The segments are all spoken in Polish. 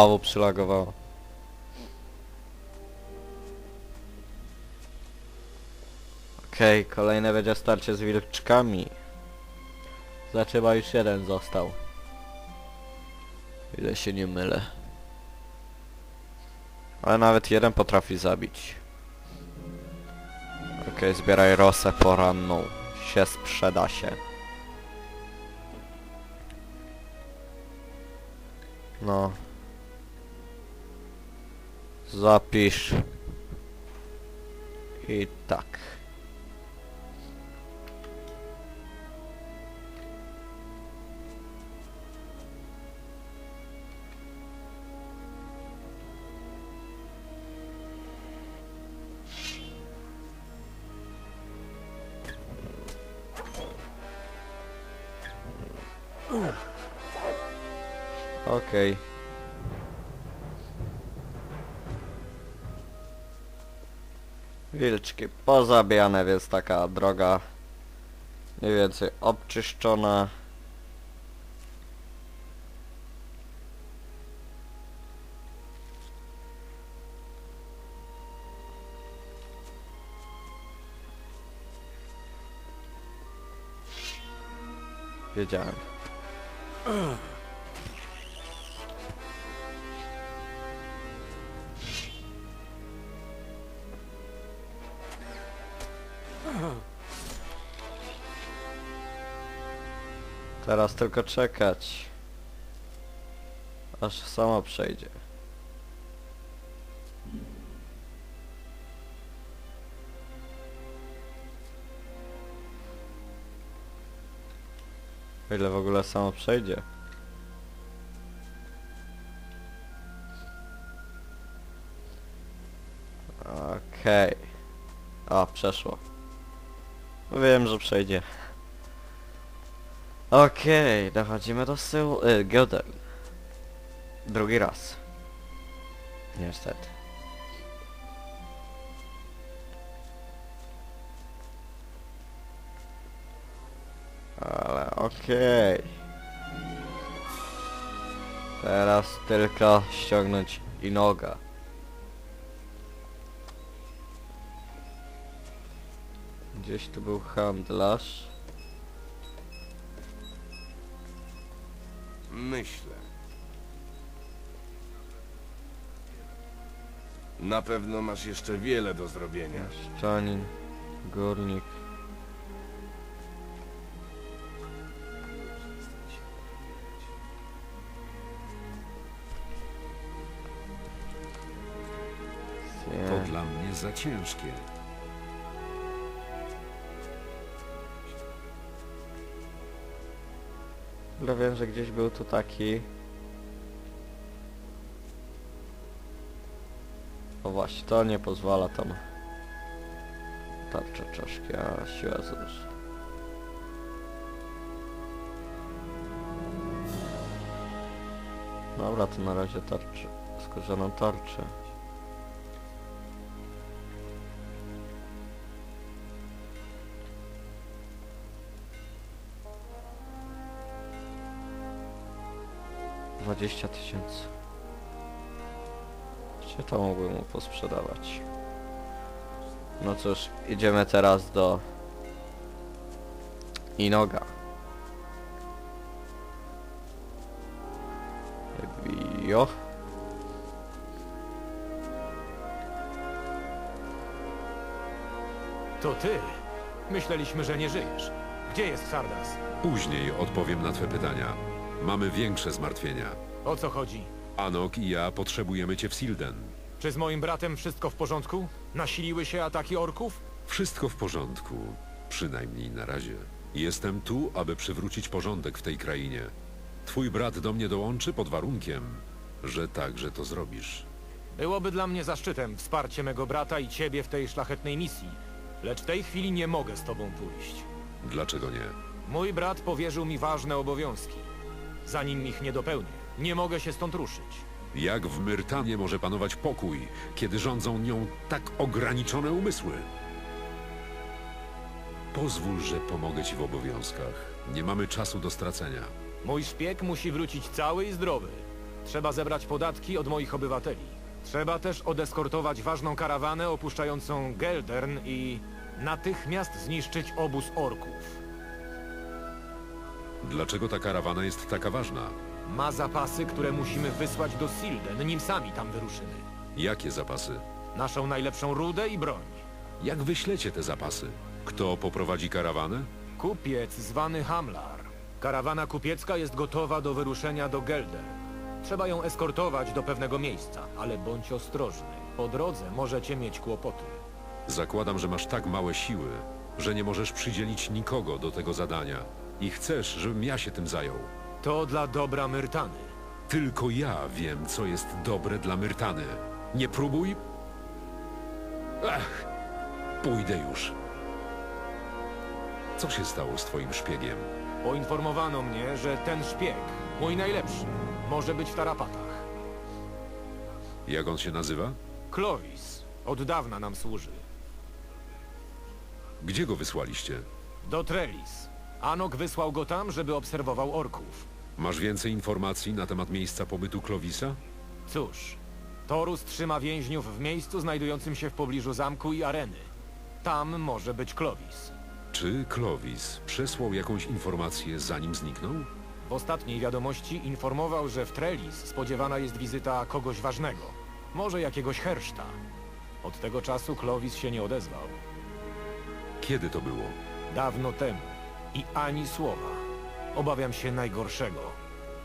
Znowu przylagowało. Okej, kolejne będzie starcie z wilczkami. Zaczyma już jeden został. Ile się nie mylę. Ale nawet jeden potrafi zabić. Okej, zbieraj rosę poranną. Się sprzeda się. No. Zapisz. I tak. Okej. Wilczki pozabijane, więc taka droga mniej więcej obczyszczona. Wiedziałem. Teraz tylko czekać. Aż samo przejdzie. Ile w ogóle samo przejdzie. Okej. A, przeszło. Wiem, że przejdzie. Okej, dochodzimy do syłu... Y, Gödel. Drugi raz. Niestety. Ale okej. Teraz tylko ściągnąć Inoga. Gdzieś tu był handlarz. Myślę. Na pewno masz jeszcze wiele do zrobienia. Mieszczanin, górnik. To Nie. dla mnie za ciężkie. Ale wiem, że gdzieś był tu taki. O właśnie, to nie pozwala tam. Tarcza czaszki, a siła zresztą. Dobra, to na razie tarczę. Skórzaną tarczę. Dwadzieścia tysięcy. Czy to mógłbym mu posprzedawać? No cóż, idziemy teraz do Inoga. Jo. To ty? Myśleliśmy, że nie żyjesz. Gdzie jest Sardas? Później odpowiem na twe pytania. Mamy większe zmartwienia. O co chodzi? Anok i ja potrzebujemy cię w Silden. Czy z moim bratem wszystko w porządku? Nasiliły się ataki orków? Wszystko w porządku. Przynajmniej na razie. Jestem tu, aby przywrócić porządek w tej krainie. Twój brat do mnie dołączy pod warunkiem, że także to zrobisz. Byłoby dla mnie zaszczytem wsparcie mego brata i ciebie w tej szlachetnej misji. Lecz w tej chwili nie mogę z tobą pójść. Dlaczego nie? Mój brat powierzył mi ważne obowiązki. Zanim ich nie dopełnię, nie mogę się stąd ruszyć. Jak w Myrtanie może panować pokój, kiedy rządzą nią tak ograniczone umysły? Pozwól, że pomogę ci w obowiązkach. Nie mamy czasu do stracenia. Mój szpieg musi wrócić cały i zdrowy. Trzeba zebrać podatki od moich obywateli. Trzeba też odeskortować ważną karawanę opuszczającą Geldern i natychmiast zniszczyć obóz orków. Dlaczego ta karawana jest taka ważna? Ma zapasy, które musimy wysłać do Silden, nim sami tam wyruszymy. Jakie zapasy? Naszą najlepszą rudę i broń. Jak wyślecie te zapasy? Kto poprowadzi karawanę? Kupiec zwany Hamlar. Karawana kupiecka jest gotowa do wyruszenia do Gelder. Trzeba ją eskortować do pewnego miejsca, ale bądź ostrożny. Po drodze możecie mieć kłopoty. Zakładam, że masz tak małe siły, że nie możesz przydzielić nikogo do tego zadania. I chcesz, żebym ja się tym zajął. To dla dobra Myrtany. Tylko ja wiem, co jest dobre dla Myrtany. Nie próbuj. Ach, pójdę już. Co się stało z twoim szpiegiem? Poinformowano mnie, że ten szpieg, mój najlepszy, może być w tarapatach. Jak on się nazywa? Clovis od dawna nam służy. Gdzie go wysłaliście? Do Trellis. Anok wysłał go tam, żeby obserwował orków. Masz więcej informacji na temat miejsca pobytu Klowisa? Cóż, Torus trzyma więźniów w miejscu znajdującym się w pobliżu zamku i areny. Tam może być Clovis. Czy Klowis przesłał jakąś informację zanim zniknął? W ostatniej wiadomości informował, że w Trellis spodziewana jest wizyta kogoś ważnego. Może jakiegoś herszta. Od tego czasu Clovis się nie odezwał. Kiedy to było? Dawno temu. I ani słowa. Obawiam się najgorszego.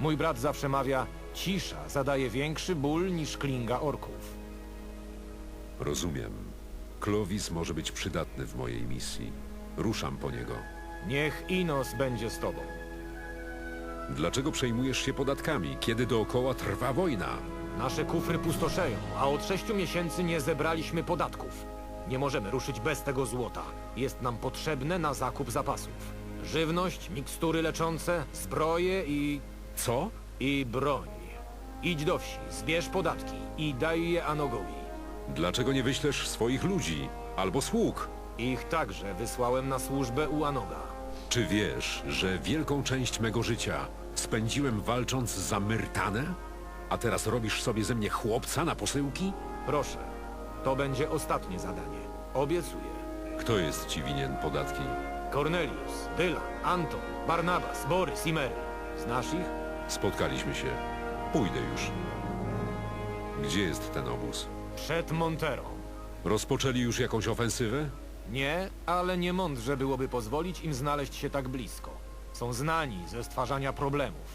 Mój brat zawsze mawia, cisza zadaje większy ból niż klinga orków. Rozumiem. Klowis może być przydatny w mojej misji. Ruszam po niego. Niech Inos będzie z tobą. Dlaczego przejmujesz się podatkami, kiedy dookoła trwa wojna? Nasze kufry pustoszeją, a od sześciu miesięcy nie zebraliśmy podatków. Nie możemy ruszyć bez tego złota. Jest nam potrzebne na zakup zapasów. Żywność, mikstury leczące, zbroje i... Co? i broń. Idź do wsi, zbierz podatki i daj je Anogowi. Dlaczego nie wyślesz swoich ludzi albo sług? Ich także wysłałem na służbę u Anoga. Czy wiesz, że wielką część mego życia spędziłem walcząc za Myrtanę? A teraz robisz sobie ze mnie chłopca na posyłki? Proszę, to będzie ostatnie zadanie. Obiecuję. Kto jest ci winien podatki? Cornelius, Dylan, Anton, Barnabas, Borys i Mary. Znasz ich? Spotkaliśmy się. Pójdę już. Gdzie jest ten obóz? Przed Monterą. Rozpoczęli już jakąś ofensywę? Nie, ale nie mądrze byłoby pozwolić im znaleźć się tak blisko. Są znani ze stwarzania problemów.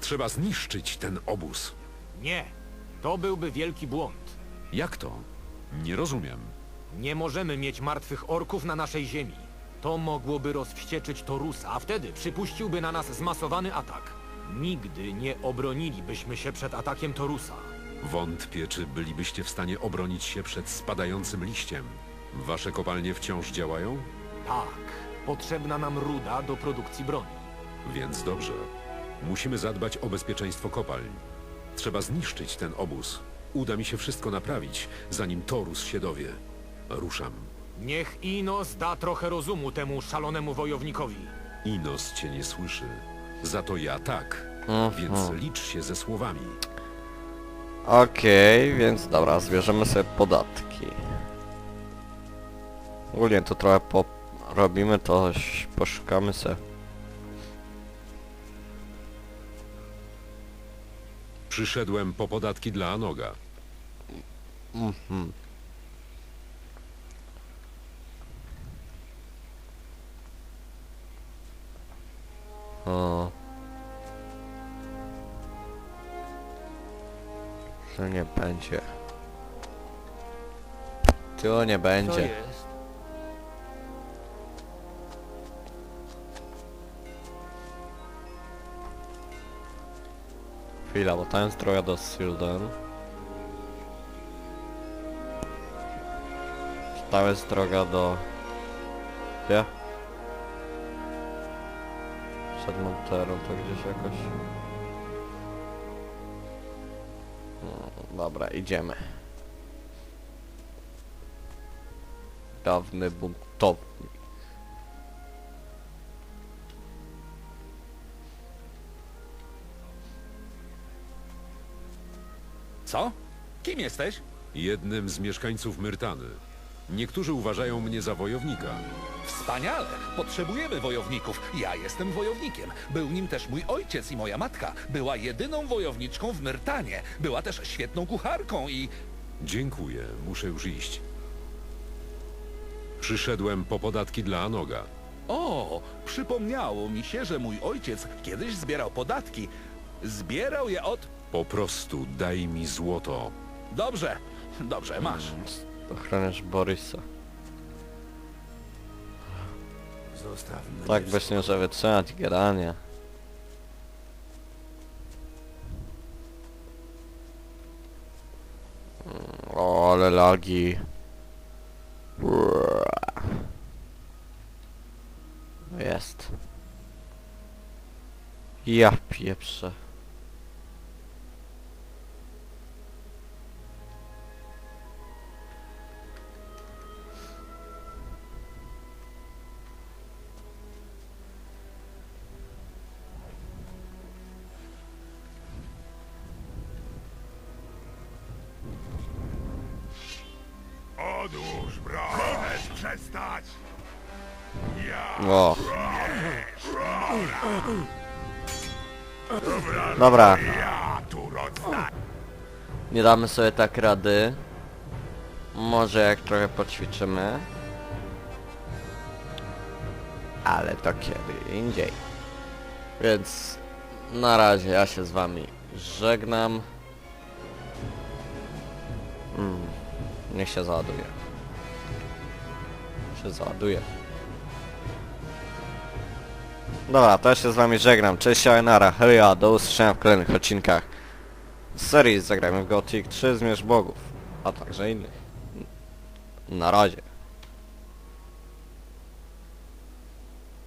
Trzeba zniszczyć ten obóz. Nie, to byłby wielki błąd. Jak to? Nie rozumiem. Nie możemy mieć martwych orków na naszej ziemi. To mogłoby rozwścieczyć Torusa, a wtedy przypuściłby na nas zmasowany atak. Nigdy nie obronilibyśmy się przed atakiem Torusa. Wątpię, czy bylibyście w stanie obronić się przed spadającym liściem. Wasze kopalnie wciąż działają? Tak, potrzebna nam ruda do produkcji broni. Więc dobrze. Musimy zadbać o bezpieczeństwo kopalń. Trzeba zniszczyć ten obóz. Uda mi się wszystko naprawić, zanim Torus się dowie. Ruszam. Niech Inos da trochę rozumu temu szalonemu wojownikowi. Inos cię nie słyszy. Za to ja tak. Mhm. Więc licz się ze słowami. Okej, więc dobra, zbierzemy sobie podatki. Ogólnie to trochę porobimy, to ś- poszukamy se. Przyszedłem po podatki dla Anoga. Mhm. O. To nie będzie. To nie Co będzie. jest? Chwila, bo tam jest droga do Silden. Tam jest droga do... Gdzie? Przed Monterą to gdzieś jakoś... No, dobra, idziemy. Dawny buntownik. Co? Kim jesteś? Jednym z mieszkańców Myrtany. Niektórzy uważają mnie za wojownika. Wspaniale! Potrzebujemy wojowników. Ja jestem wojownikiem. Był nim też mój ojciec i moja matka. Była jedyną wojowniczką w Myrtanie. Była też świetną kucharką i... Dziękuję, muszę już iść. Przyszedłem po podatki dla Anoga. O, przypomniało mi się, że mój ojciec kiedyś zbierał podatki. Zbierał je od... Po prostu daj mi złoto. Dobrze, dobrze, masz. Ochroniarz Borysa. Zostawmy Tak bez nie może wytrzymać grania. Mm, O, ale lagi. Ua. Jest. Ja pieprzę. Przestać! O. Dobra, Ja tu rozdaję! nie damy sobie tak rady. Może jak trochę poćwiczymy. Ale to kiedy indziej. Więc na razie ja się z wami żegnam. Mm, niech się załaduje. Się załaduje. Dobra, to ja się z wami żegnam. Cześć, Siarenara, heja, do usłyszenia w kolejnych odcinkach serii Zagrajmy w Gothic 3 Zmierz Bogów, a także innych. Na razie.